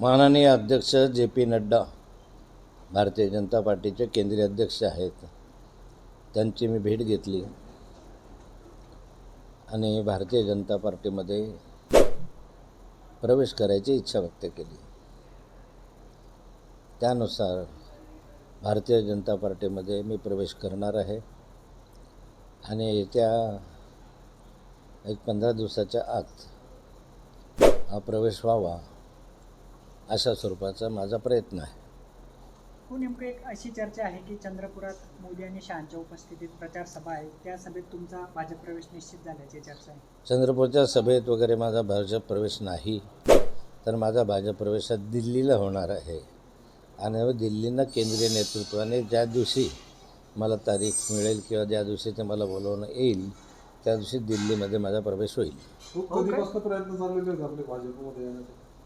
माननीय अध्यक्ष J P Nadda Bharatiya Janata पार्टीचे केंद्रीय अध्यक्ष आहेत. त्यांची मी भेट घेतली. आणि भारतीय जनता पार्टीमध्ये प्रवेश करायची इच्छा व्यक्त केली. त्यानुसार भारतीय जनता पार्टीमध्ये मी प्रवेश करणार आहे. आणि येत्या एक पंधरा दिवसाच्या आत हा प्रवेश व्हावा. अशा स्वरूपाचा माझा प्रयत्न आहे. हो नेमकं एक अशी चर्चा आहे की चंद्रपुरात मोदी आणि शहांच्या उपस्थितीत प्रचार सभा आहे. त्या सभेत तुमचा भाजप प्रवेश निश्चित झाल्याची चर्चा आहे. चंद्रपूरच्या सभेत वगैरे माझा भाजप प्रवेश नाही तर माझा भाजप प्रवेश हा दिल्लीला होणार आहे. आणि दिल्लीनं केंद्रीय नेतृत्वाने ज्या दिवशी मला तारीख मिळेल किंवा ज्या दिवशी ते मला बोलवणं येईल त्या दिवशी दिल्लीमध्ये माझा प्रवेश होईल. खूप कधीपासून प्रयत्न चाललेले आहेत आपले भाजपमध्ये येण्यासाठी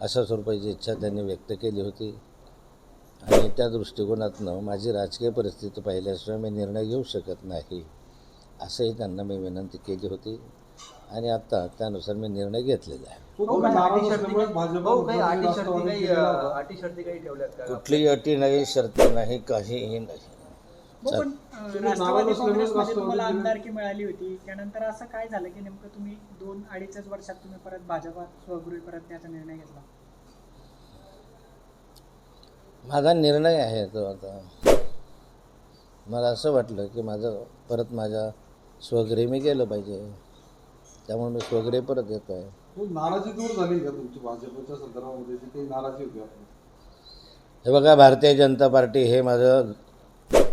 अशा स्वरूपाची इच्छा त्यांनी व्यक्त केली होती. आणि त्या दृष्टिकोनातनं माझी राजकीय परिस्थिती पाहिल्याशिवाय मी निर्णय घेऊ शकत नाही असंही त्यांना मी विनंती केली होती. आणि आता त्यानुसार मी निर्णय घेतलेला आहे. काही ठेवल्यात का? कुठलीही अटी नाही शर्ती नाही काहीही नाही. हो. पण राष्ट्रवादी काँग्रेसमध्ये तुम्हाला. आमदारकी मिळाली होती. त्यानंतर असं काय झालं की नेमकं तुम्ही दोन अडीचच वर्षात तुम्ही परत भाजपात स्वगृही निर्णय घेतला? माझा निर्णय आहे तो आता. मला असं वाटलं की माझं परत माझ्या स्वगृही मी गेलं पाहिजे. त्यामुळे मी स्वगृही परत येतो आहे. तो नाराजी दूर झाली का तुमची भाजपच्या संदर्भामध्ये? जी काही नाराजी होती हे बघा भारतीय जनता पार्टी हे माझं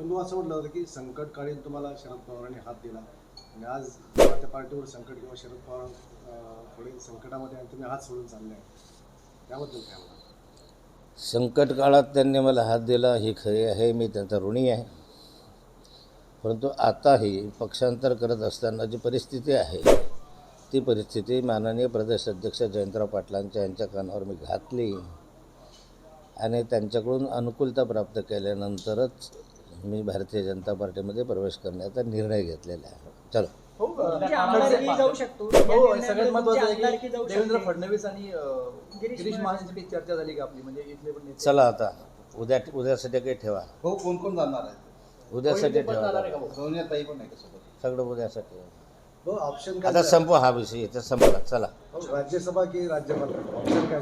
पण तू असं म्हटलं होतं की संकटकाळी तुम्हाला शरद पवारांनी हात दिला आणि आज त्या पार्टीवर संकट किंवा शरद पवार थोडे संकटामध्ये आणि तुम्ही हात सोडून चालले आहे. त्याबद्दल काय म्हणा संकट काळात त्यांनी मला हात दिला ही खरी आहे मी त्यांचा ऋणी आहे. परंतु आताही पक्षांतर करत असताना जी परिस्थिती आहे ती परिस्थिती माननीय प्रदेश अध्यक्ष जयंतराव पाटलांच्या यांच्या कानावर मी घातली. आणि त्यांच्याकडून अनुकूलता प्राप्त केल्यानंतरच मी भारतीय जनता पार्टीमध्ये प्रवेश करण्याचा निर्णय घेतलेला आहे. चलो. हो, अ, तुमची आमदारकी जाऊ शकतो. हो सगळ्यात निर्णयामुळे महत्वाचं आहे की देवेंद्र. फडणवीस आणि अ, गिरीश महाजन. चर्चा झाली का आपली? म्हणजे इथले पण नेते चला आता. उद्या उद्यासाठी काही ठेवा. भाऊ कोण कोण जाणार आहे? उद्यासाठी पण जाणार आहे ठेवा का भाऊ? सोनियाताई पण आहे का सोबत? सगळं उद्यासाठी. हो ऑप्शन आता काय संपवा हा विषय इथं संपला. चला. राज्यसभा की राज्यपाल? ऑप्शन काय